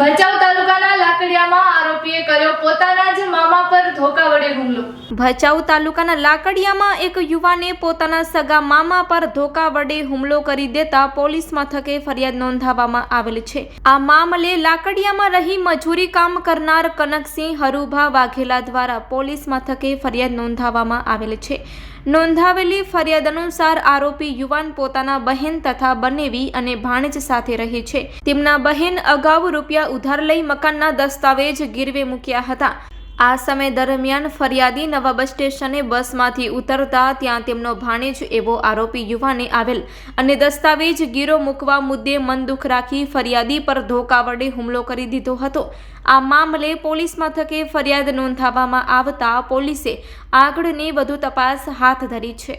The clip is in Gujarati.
ભચાઉ તાલુકાના લાકડિયામાં આરોપીએ કર્યો પોતાના જ ભચાઉ તાલુકાના લાકડિયામાં એક યુવાને પોતાના સગા મામા પર ધોકા વડે હુમલો કરી દેતા પોલીસ મથકે ફરિયાદ નોંધાવવામાં આવેલ છે. આ મામલે લાકડિયામાં રહી મજૂરી કામ કરનાર કનકસિંહ હરુભા વાઘેલા દ્વારા પોલીસ મથકે ફરિયાદ નોંધાવવામાં આવેલ છે. નોંધાવેલી ફરિયાદ અનુસાર આરોપી યુવાન પોતાના બહેન તથા બનેવી અને ભાણેજ સાથે રહે છે. તેમના બહેન અગાઉ રૂપિયા ઉધાર લઈ મકાનના દસ્તાવેજ ગીરવે મૂક્યા હતા. આ સમય દરમિયાન ફરિયાદી નવા બસ સ્ટેશને બસમાંથી ઉતરતા ત્યાં તેમનો ભાણેજ એવો આરોપી યુવાને આવેલ અને દસ્તાવેજ ગીરો મૂકવા મુદ્દે મન દુઃખ રાખી ફરિયાદી પર ધોકા વડે હુમલો કરી દીધો હતો. આ મામલે પોલીસ મથકે ફરિયાદ નોંધાવવામાં આવતા પોલીસે આગળની વધુ તપાસ હાથ ધરી છે.